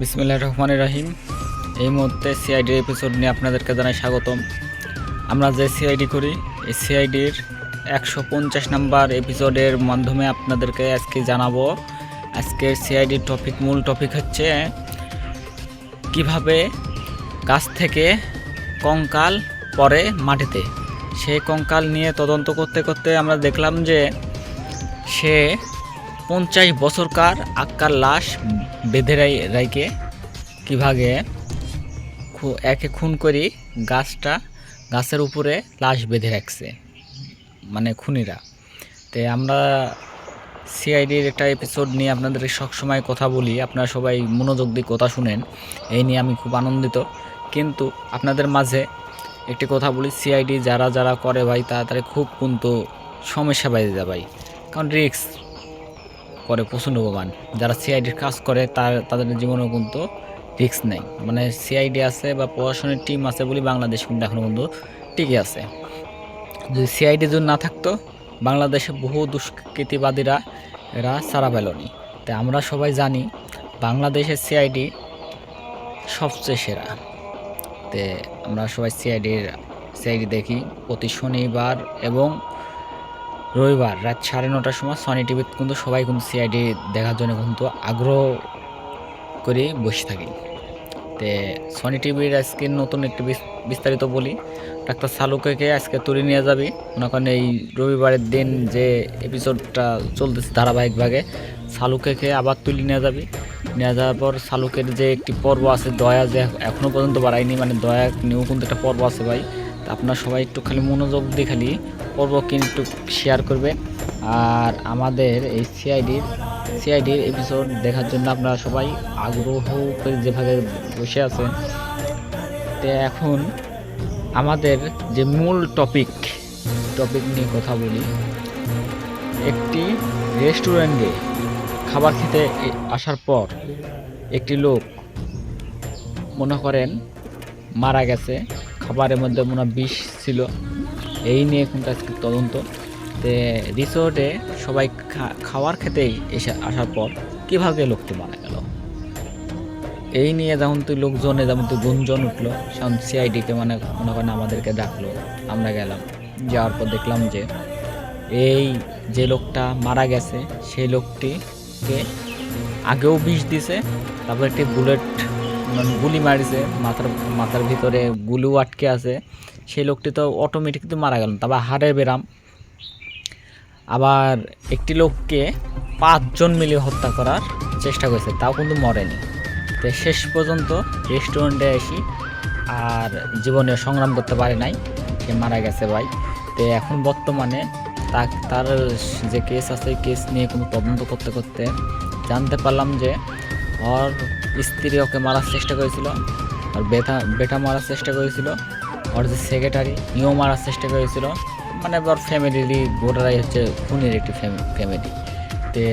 বিসমিল্লাহ রহমান রাহিম। এই মুহূর্তে সিআইডির এপিসোড নিয়ে আপনাদেরকে জানাই স্বাগতম। আমরা যে সিআইডি করি, এই সিআইডির একশো পঞ্চাশ নাম্বার এপিসোডের মাধ্যমে আপনাদেরকে আজকে জানাব। আজকের সিআইডির টপিক মূল টপিক হচ্ছে কীভাবে গাছ থেকে কঙ্কাল পরে মাটিতে। সেই কঙ্কাল নিয়ে তদন্ত করতে করতে আমরা দেখলাম যে সে পঞ্চাশ বছরকার আক্কার লাশ বেঁধে রাই রাইকে কীভাবে একে খুন করি গাছটা গাছের উপরে লাশ বেঁধে রাখছে মানে খুনিরা। তে আমরা সিআইডির একটা এপিসোড নিয়ে আপনাদের সবসময় কথা বলি, আপনারা সবাই মনোযোগ দিয়ে কথা শুনেন, এই নিয়ে আমি খুব আনন্দিত। কিন্তু আপনাদের মাঝে একটি কথা বলি, সিআইডি যারা যারা করে ভাই, তাড়াতাড়ি খুব কিন্তু সমস্যা বাইরে যায় ভাই। কারণ রিক্স করে প্রচণ্ড প্রমাণ যারা সিআইডির কাজ করে, তার, তাদের জীবনেও কিন্তু রিস্ক নেই। মানে সিআইডি আছে বা প্রশাসনের টিম আছে বলে বাংলাদেশ কিন্তু এখনও কিন্তু টিকে আছে। যদি সিআইডি যদি না থাকতো, বাংলাদেশে বহু দুষ্কৃতিবাদীরা, এরা সারা পেলনি তাই আমরা সবাই জানি, বাংলাদেশের সিআইডি সবচেয়ে সেরা। তে আমরা সবাই সিআইডির সিআইডি দেখি প্রতি শনিবার এবং রবিবার রাত সাড়ে নটার সময় সনি টিভিতে কিন্তু সবাই কিন্তু সিআইডি দেখার জন্য কিন্তু আগ্রহ করে বসে থাকি। তে সনি টিভির আজকে নতুন একটি বিস্তারিত বলি। ডাক্তার সালুকে আজকে তুলে নিয়ে যাবি। মনে করেন এই রবিবারের দিন যে এপিসোডটা চলতেছে ধারাবাহিকভাবে সালুকে আবার তুলে নিয়ে যাবি। নিয়ে যাওয়ার পর সালুকের যে একটি পর্ব আছে, দয়া যে এখনও পর্যন্ত বাড়ায়নি মানে দয়া নিয়েও কিন্তু একটা পর্ব আছে ভাই। তা আপনারা সবাই একটু খালি মনোযোগ দিয়ে খালি পর্ব কিন্তু শেয়ার করবে আর আমাদের এই সিআইডির সিআইডির এপিসোড দেখার জন্য আপনারা সবাই আগ্রহ করে যেভাবে বসে আছেন। তো এখন আমাদের যে মূল টপিক টপিক নিয়ে কথা বলি, একটি রেস্টুরেন্টে খাবার খেতে আসার পর একটি লোক মনে করেন মারা গেছে। খাবারের মধ্যে মনে বিষ ছিল। এই নিয়ে কিন্তু আজকে তদন্ত। তে রিসোর্টে সবাই খা- খাবার খেতেই এসে আসার পর কীভাবে লোকটি মারা গেল? এই নিয়ে যেমন তুই লোকজনে যেমন তুই গুঞ্জন উঠল সেমন সিআইডিকে মানে মনে করেন আমাদেরকে ডাকলো। আমরা গেলাম। যাওয়ার পর দেখলাম যে এই যে লোকটা মারা গেছে, সেই লোকটিকে আগেও বিষ দিছে, তারপর একটি বুলেট মানে গুলি মারিছে, মাথার মাথার ভিতরে গুলু আটকে আছে। সেই লোকটি তো অটোমেটিক তো মারা গেল। তারপর হাড়ের বেরাম আবার একটি লোককে পাঁচজন মিলে হত্যা করার চেষ্টা করেছে, তাও কিন্তু মরেনি। তো শেষ পর্যন্ত রেস্টুরেন্টে আসি আর জীবনে সংগ্রাম করতে পারে নাই, সে মারা গেছে ভাই। তো এখন বর্তমানে তার যে কেস আছে কেস নিয়ে কোনো তদন্ত করতে করতে জানতে পারলাম যে ওর স্ত্রী ওকে মারার চেষ্টা করেছিল, আর বেটা বেটা মারার চেষ্টা করেছিল ওর যে সেক্রেটারি নিয়েও মারার চেষ্টা করেছিল। মানে ওর ফ্যামিলিরই গোটারাই হচ্ছে খুনের একটি ফ্যামিলি তে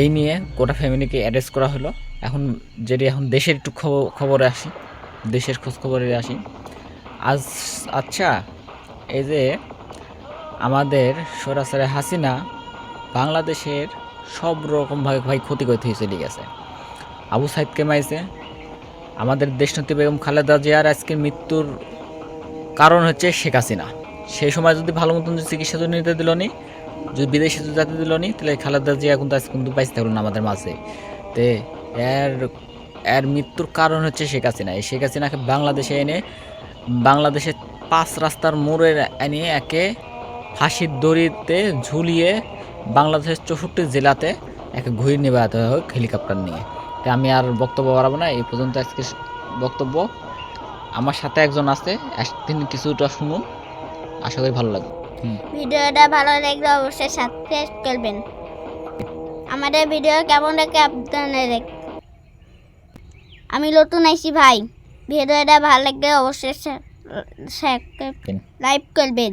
এই নিয়ে গোটা ফ্যামিলিকে অ্যারেস্ট করা হলো। এখন যেটি এখন দেশের একটু খবর আসি, দেশের খোঁজ খবরে আসি, আজ আচ্ছা এই যে আমাদের সরাসরি হাসিনা বাংলাদেশের সব রকমভাবে ভাই ক্ষতি করতে চলে গেছে। আবু সাইদকে মাইছে। আমাদের দেশনেত্রী বেগম খালেদা জিয়ার আজকে মৃত্যুর কারণ হচ্ছে শেখ হাসিনা। সেই সময় যদি ভালো মতন চিকিৎসা যদি নিতে দিল নি যদি বিদেশে যদি যাতে দিল নি তাহলে খালেদা জিয়া কিন্তু আজকে কিন্তু বাইসতে থাকল না আমাদের মাঝে। তে এর এর মৃত্যুর কারণ হচ্ছে শেখ হাসিনা। এই শেখ হাসিনাকে বাংলাদেশে এনে, বাংলাদেশের পাঁচ রাস্তার মোড়ে এনে একে ফাঁসির দড়িতে ঝুলিয়ে বাংলাদেশের চৌষট্টি জেলাতে একে ঘুরে নিয়ে হয় হেলিকপ্টার নিয়ে। তাই আমি আর বক্তব্য বাড়াবো না এই পর্যন্ত আজকে বক্তব্য। আমার সাথে একজন আছে তিনি কিছুটা শুনুন আশা করি ভালো লাগবে। ভিডিওটা ভালো লাগলে অবশ্যই সাবস্ক্রাইব করবেন। আমাদের ভিডিও কেমন লাগে আপনাদের আমি নতুন আইছি ভাই ভিডিওটা ভালো লাগলে অবশ্যই। লাইক করবেন।